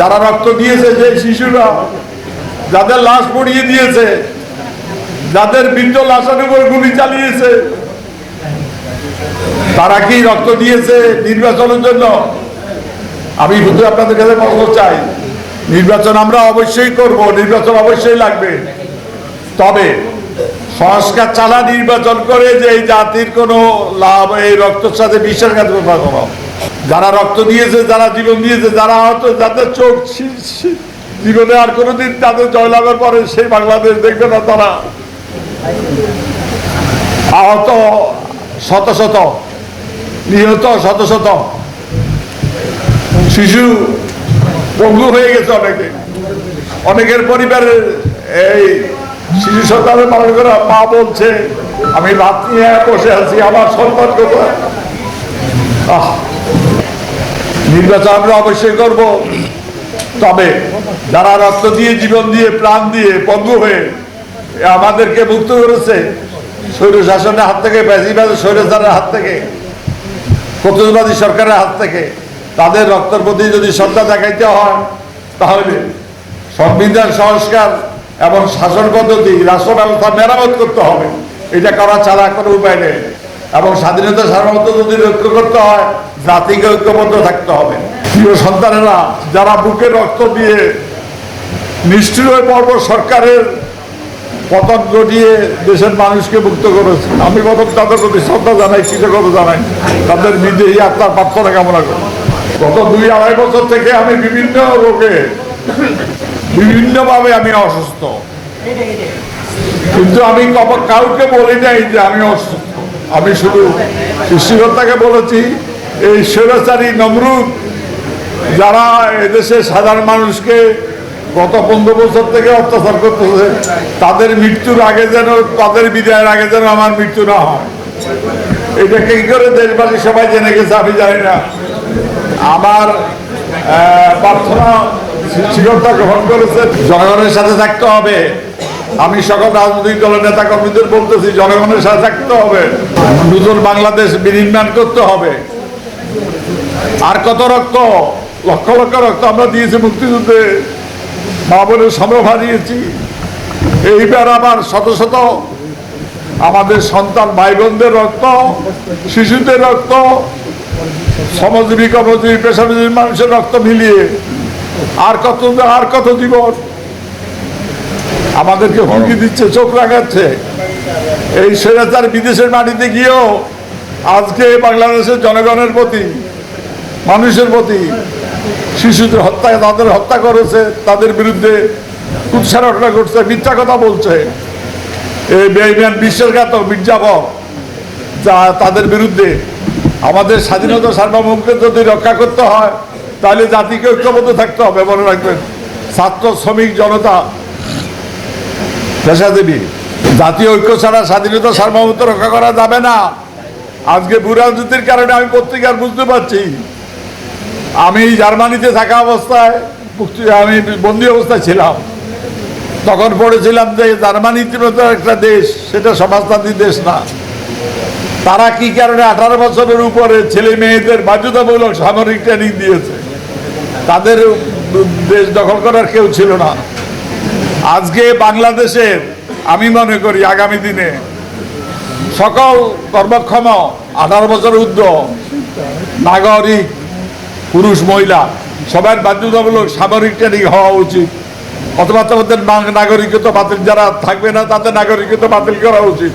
যারা রক্ত দিয়েছে যে শিশুরা, যাদের লাশ পড়িয়ে দিয়েছে, যাদের বৃদ্ধ লাশের উপর গুলি চালিয়েছে, তারা কি রক্ত দিয়েছে নির্বাচনের জন্য? আমি শুধু আপনাদের কাছে বলতে চাই, নির্বাচন আমরা অবশ্যই করব, নির্বাচন অবশ্যই লাগবে। তবে সংস্কার চালা নির্বাচন করে যে এই জাতির কোনো লাভ এই রক্তের সাথে বিশ্বাসঘাতকতা করো যারা রক্ত দিয়েছে, যারা জীবন দিয়েছে, যারা হয়তো যাদের চোখ জীবনে আর কোনোদিন তাদের জয়লাভের পরে সেই বাংলাদেশ দেখবে না তারা। আহত শত শত, নিহত শত শত। শিশু পঙ্গু হয়ে গেছে অনেকে। অনেকের পরিবারের এই শিশু সন্তানের পালন করা মা বলছে, আমি রাত নিয়ে বসে আছি, আমার সন্তান কোথায়? নির্বাচন আমরা অবশ্যই করব। তবে যারা রক্ত দিয়ে, জীবন দিয়ে, প্রাণ দিয়ে পঙ্গু হয়ে আমাদেরকে মুক্ত করেছে, স্বৈর শাসনের হাত থেকে, বেশিরভাগ স্বৈরাচারের হাত থেকে প্রতিবাদী সরকারের হাত থেকে, তাদের রক্তের প্রতি যদি শ্রদ্ধা দেখাইতে হয়, তাহলে সংবিধান, সংস্কার এবং শাসন পদ্ধতি, রাষ্ট্র ব্যবস্থা মেরামত করতে হবে। এটা করা ছাড়া কোনো উপায় নেই। এবং স্বাধীনতা সার্বভৌমত্ব যদি রক্ষা করতে হয়, জাতিকে ঐক্যবদ্ধ থাকতে হবে। প্রিয় সন্তানেরা, যারা বুকে রক্ত দিয়ে নিষ্ঠুর পর্ব সরকারের পতন ঘটিয়ে দেশের মানুষকে মুক্ত করেছে, আমি প্রথম তাদের প্রতি শ্রদ্ধা জানাই, কৃতজ্ঞতা জানাই। তাদের বিদেহী আত্মার প্রার্থনা কামনা করি। গত দুই আড়াই বছর থেকে আমি বিভিন্ন রোগে, বিভিন্নভাবে আমি অসুস্থ। কিন্তু আমি কাউকে বলি নাই যে আমি অসুস্থ। আমি শুধু সৃষ্টিকর্তাকে বলেছি, এই স্বৈরাচারী নমরুদ, যারা এদেশে সাধারণ মানুষকে গত পনেরো বছর থেকে অত্যাচার করতেছে, তাদের মৃত্যুর আগে যেন, তাদের বিদায়ের আগে যেন আমার মৃত্যু না হয়। এটা কি করে দেশবাসী সবাই জেনে গেছে আমি জানি না। আমার প্রার্থনা সৃষ্টিকর্তা গ্রহণ করেছে, জনগণের সাথে থাকতে হবে। আমি সকল রাজনৈতিক দলের নেতা কর্মীদের বলতেছি, জনগণের সাথে থাকতে হবে। নতুন বাংলাদেশ বিনির্মাণ করতে হবে। আর কত রক্ত? লক্ষ লক্ষ রক্ত আমরা দিয়েছি মুক্তিযুদ্ধে। মা বোনের সময় হারিয়েছি এইবার আবার শত শত আমাদের সন্তান ভাই বোনদের রক্ত, শিশুদের রক্ত, শ্রমজীবী, কর্মজীবী, পেশাজীবী মানুষের রক্ত মিলিয়ে আর কত আর কত জীবন? আমাদেরকে হুমকি দিচ্ছে চোখ রাখাচ্ছে এই স্বৈরাচার বিদেশের মাটিতে গিয়েও আজকে বাংলাদেশের জনগণের প্রতি মানুষের প্রতি শিশুদের হত্যা তাদের হত্যা করেছে তাদের বিরুদ্ধে কুৎসারটনা করছে মিথ্যা কথা বলছে। এই বেইমান বিশ্বাসঘাতক মির্জাফর যা তাদের বিরুদ্ধে আমাদের স্বাধীনতা সার্বভৌমকে যদি রক্ষা করতে হয় তাহলে জাতিকে ঐক্যবদ্ধ থাকতে হবে। মনে রাখবেন ছাত্র শ্রমিক জনতা পেশাজীবী। জাতীয় ঐক্য ছাড়া স্বাধীনতা সার্বভৌমত্ব রক্ষা করা যাবে না। আজকে বুড়াজুতির কারণে আমি পত্রিকার বুঝতে পারছি। আমি জার্মানিতে থাকা অবস্থায় আমি বন্দি অবস্থায় ছিলাম। তখন পড়েছিলাম যে জার্মানির মতো একটা দেশ, সেটা সমাজতান্ত্রিক দেশ না। তারা কি কারণে আঠারো বছরের উপরে ছেলে মেয়েদের বাধ্যতামূলক সামরিক ট্রেনিং দিয়েছে? তাদের দেশ দখল করার কেউ ছিল না। আজকে বাংলাদেশের আমি মনে করি আগামী দিনে সকল কর্মক্ষম আঠারো বছর ঊর্ধ্ব নাগরিক, পুরুষ, মহিলা সবার বাধ্যতামূলক সামরিক ট্রেনিং হওয়া উচিত। অথবা তাদের নাগরিকত্ব বাতিল যারা থাকবে না, তাদের নাগরিকত্ব বাতিল করা উচিত।